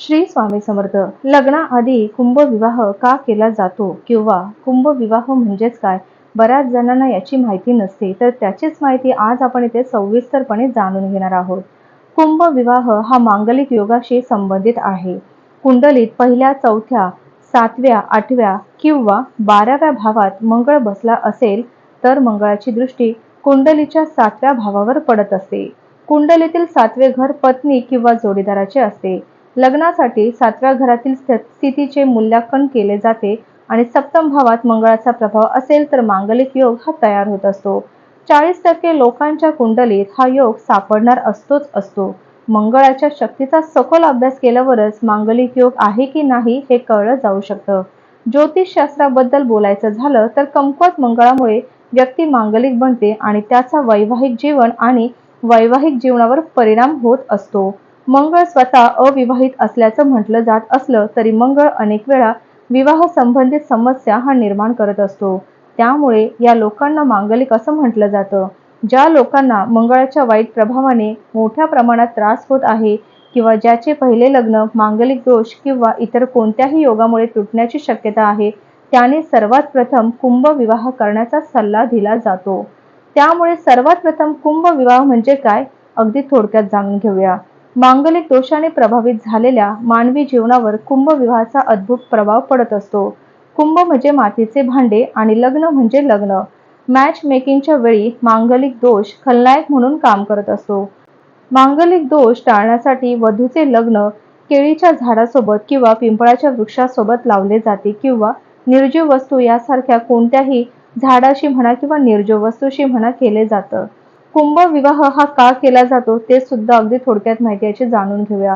श्री स्वामी समर्थ लग्नाआधी कुंभविवाह का केला जातो किंवा कुंभविवाह म्हणजेच काय? बऱ्याच जणांना याची माहिती नसते तर त्याचीच माहिती आज आपण इथे सविस्तरपणे जाणून घेणार आहोत. कुंभविवाह हा मांगलिक योगाशी संबंधित आहे. कुंडलीत पहिल्या चौथ्या सातव्या आठव्या किंवा बाराव्या भावात मंगळ बसला असेल तर मंगळाची दृष्टी कुंडलीच्या सातव्या भावावर पडत असते. कुंडलीतील सातवे घर पत्नी किंवा जोडीदाराचे असते. लग्नासाठी सातव्या घरातील स्थितीचे मूल्यांकन केले जाते आणि सप्तम भावात मंगळाचा प्रभाव असेल तर मांगलिक योग हा तयार होत असतो. चाळीस टक्के लोकांच्या कुंडलीत हा योग सापडणार असतोच असतो. मंगळाच्या शक्तीचा सखोल अभ्यास केल्यावरच मांगलिक योग आहे की नाही हे कळलं जाऊ शकतं. ज्योतिषशास्त्राबद्दल बोलायचं झालं तर कमकुवत मंगळामुळे व्यक्ती मांगलिक बनते आणि त्याचा वैवाहिक जीवन आणि वैवाहिक जीवनावर परिणाम होत असतो. मंगळ स्वतः अविवाहित असल्याचं म्हटलं जात असलं तरी मंगळ अनेक वेळा विवाह संबंधित समस्या हा निर्माण करत असतो. त्यामुळे या लोकांना मांगलिक असं म्हटलं जातं. ज्या लोकांना मंगळाच्या वाईट प्रभावाने मोठ्या प्रमाणात त्रास होत आहे किंवा ज्याचे पहिले लग्न मांगलिक दोष किंवा इतर कोणत्याही योगामुळे तुटण्याची शक्यता आहे त्याने सर्वात प्रथम कुंभ विवाह करण्याचा सल्ला दिला जातो. त्यामुळे सर्वात प्रथम कुंभ विवाह म्हणजे काय? अगदी थोडक्यात जाणून घेऊया. मांगलिक दोषाने प्रभावित झालेल्या मानवी जीवनावर कुंभविवाहाचा अद्भुत प्रभाव पडत असतो. कुंभ म्हणजे मातीचे भांडे आणि लग्न म्हणजे लग्न. मॅच मेकिंगच्या वेळी मांगलिक दोष खलनायक म्हणून काम करत असतो. मांगलिक दोष टाळण्यासाठी वधूचे लग्न केळीच्या झाडासोबत किंवा पिंपळाच्या वृक्षासोबत लावले जाते किंवा निर्जीव वस्तू यासारख्या कोणत्याही झाडाशी म्हणा किंवा निर्जीव वस्तूशी म्हणा केले जातं. कुंभ विवाह हा का केला जातो ते सुद्धा अगदी थोडक्यात माहिती याची जाणून घेऊया.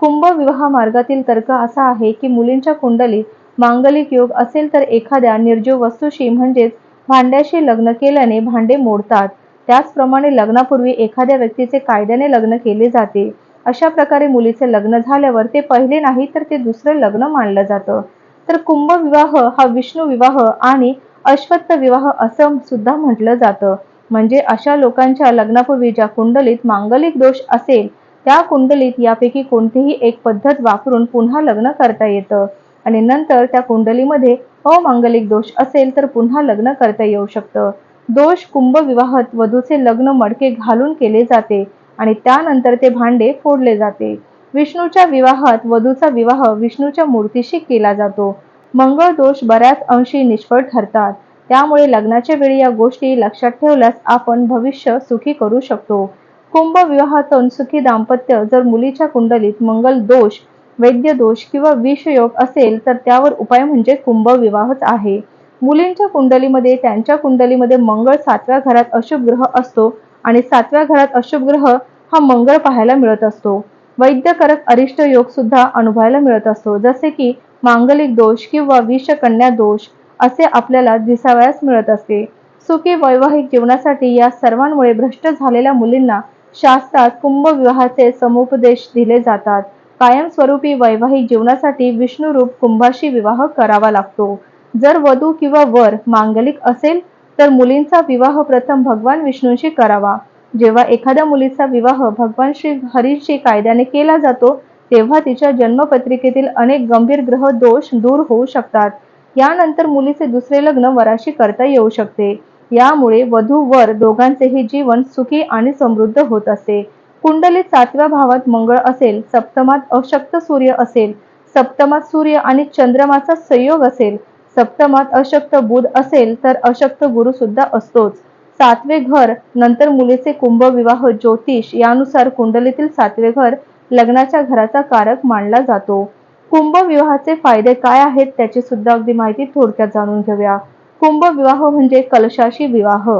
कुंभ विवाह मार्गातील तर्क असा आहे की मुलींच्या कुंडलीत मांगलिक योग असेल तर एखाद्या निर्जीव वस्तूशी म्हणजेच भांड्याशी लग्न केल्याने भांडे मोडतात. त्याचप्रमाणे लग्नापूर्वी एखाद्या व्यक्तीचे कायद्याने लग्न केले जाते. अशा प्रकारे मुलीचे लग्न झाल्यावर ते पहिले नाही तर ते दुसरे लग्न मानलं जातं. तर कुंभ विवाह हा विष्णू विवाह आणि अश्वत्थ विवाह असं सुद्धा म्हटलं जातं. म्हणजे अशा लोकांच्या लग्नापूर्वी ज्या कुंडलीत मांगलिक दोष असेल त्या कुंडलीत यापैकी कोणतीही एक पद्धत वापरून पुन्हा लग्न करता येतं. आणि नंतर त्या कुंडलीमध्ये अमांगलिक दोष असेल तर पुन्हा लग्न करता येऊ शकतं. दोष कुंभ विवाहात वधूचे लग्न मडके घालून केले जाते आणि त्यानंतर ते भांडे फोडले जाते. विष्णूच्या विवाहात वधूचा विवाह विष्णूच्या मूर्तीशी केला जातो. मंगळ दोष बऱ्याच अंशी निष्फळ ठरतात. त्यामुळे लग्नाच्या वेळी या गोष्टी लक्षात ठेवल्यास आपण भविष्य सुखी करू शकतो. कुंभ विवाहातून सुखी दाम्पत्य जर मुलीच्या कुंडलीत मंगल दोष वैद्य दोष किंवा विषयोग असेल तर त्यावर उपाय म्हणजे कुंभ विवाहच आहे. मुलींच्या कुंडलीमध्ये त्यांच्या कुंडलीमध्ये मंगळ सातव्या घरात अशुभ ग्रह असतो आणि सातव्या घरात अशुभ ग्रह हा मंगळ पाहायला मिळत असतो. वैद्यकारक अरिष्ट योग सुद्धा अनुभवायला मिळत असतो. जसे की मांगलिक दोष किंवा विषकन्या दोष असे आपल्याला दिसावयास मिळत असते. सुखी वैवाहिक जीवनासाठी या सर्वांमुळे भ्रष्ट झालेल्या मुलींना शास्त्रात कुंभविवाहाचे समुपदेश दिले जातात. कायमस्वरूपी वैवाहिक जीवनासाठी विष्णुरूप कुंभाशी विवाह करावा लागतो. जर वधू किंवा वर मांगलिक असेल तर मुलींचा विवाह प्रथम भगवान विष्णूंशी करावा. जेव्हा एखाद्या मुलीचा विवाह भगवान श्री हरीशी कायद्याने केला जातो तेव्हा तिच्या जन्मपत्रिकेतील अनेक गंभीर ग्रह दोष दूर होऊ शकतात. यानंतर मुलीचे दुसरे लग्न वराशी करता येऊ शकते. यामुळे वधू वर दोघांचेही जीवन सुखी आणि समृद्ध होत असते कुंडलीत सातव्या भावात मंगळ असेल सप्तमात अशक्त सूर्य असेल सप्तमात सूर्य आणि चंद्रमाचा संयोग असेल सप्तमात अशक्त बुध असेल तर अशक्त गुरु सुद्धा असतोच. सातवे घर नंतर मुलीचे कुंभ विवाह ज्योतिष यानुसार कुंडलीतील सातवे घर लग्नाच्या घराचा कारक मानला जातो. कुंभविवाहाचे फायदे काय आहेत त्याची सुद्धा अगदी माहिती थोडक्यात जाणून घेऊया. कुंभविवाह म्हणजे कलशाशी विवाह.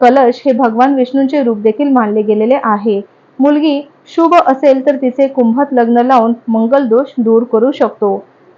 कलश हे भगवान विष्णूंचे रूप देखील मानले गेलेले आहे. मुलगी शुभ असेल तर तिचे कुंभात लग्न लावून मंगल दोष दूर करू शकतो.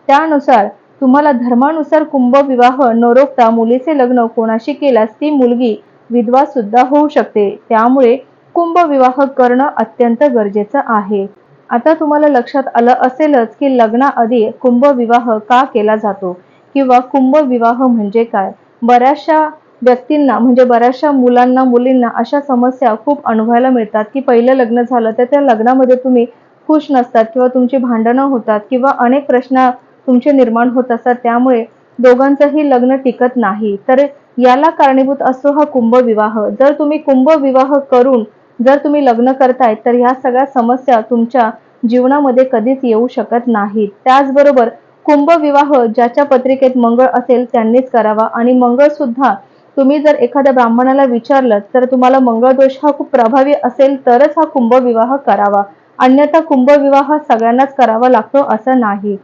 त्यानुसार तुम्हाला धर्मानुसार कुंभविवाह न रोखता मुलीचे लग्न कोणाशी केल्यास ती मुलगी विधवा सुद्धा होऊ शकते. त्यामुळे कुंभविवाह करणं अत्यंत गरजेचं आहे. आता तुम्हाला लक्षात आलं असेलच की लग्नाआधी कुंभविवाह का केला जातो? किंवा कुंभविवाह म्हणजे काय? बऱ्याचशा व्यक्तींना म्हणजे बऱ्याचशा मुलांना मुलींना अशा समस्या खूप अनुभवायला मिळतात की पहिलं लग्न झालं तर त्या लग्नामध्ये तुम्ही खुश नसतात किंवा तुमची भांडणं होतात किंवा अनेक प्रश्न तुमचे निर्माण होत असतात. त्यामुळे दोघांचंही लग्न टिकत नाही. तर याला कारणीभूत असतो हा कुंभविवाह. जर तुम्ही कुंभविवाह करून जर तुम्ही लग्न करताय तर ह्या सगळ्या समस्या तुमच्या जीवनामध्ये कधीच येऊ शकत नाहीत. त्याचबरोबर कुंभविवाह ज्याच्या पत्रिकेत मंगळ असेल त्यांनीच करावा. आणि मंगळ सुद्धा तुम्ही जर एखाद्या ब्राह्मणाला विचारलं तर तुम्हाला मंगळ दोष हा खूप प्रभावी असेल तरच हा कुंभविवाह करावा. अन्यथा कुंभविवाह सगळ्यांनाच करावा लागतो असं नाही.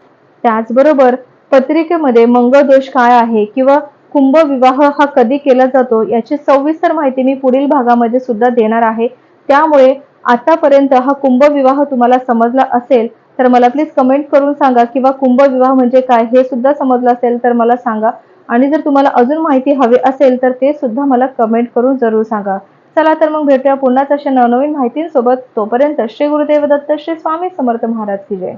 त्याचबरोबर पत्रिकेमध्ये मंगळ दोष काय आहे किंवा कुंभविवाह हा कधी केला जातो याची सविस्तर माहिती मी पुढील भागामध्ये सुद्धा देणार आहे. त्यामुळे आतापर्यंत हा कुंभविवाह तुम्हाला समजला असेल तर मला प्लीज कमेंट करून सांगा किंवा कुंभविवाह म्हणजे काय हे सुद्धा समजलं असेल तर मला सांगा. आणि जर तुम्हाला अजून माहिती हवी असेल तर ते सुद्धा मला कमेंट करून जरूर सांगा. चला तर मग भेटूया पुन्हा तशा नवनवीन माहितींसोबत. तोपर्यंत श्री गुरुदेव दत्त श्री स्वामी समर्थ महाराज की जय.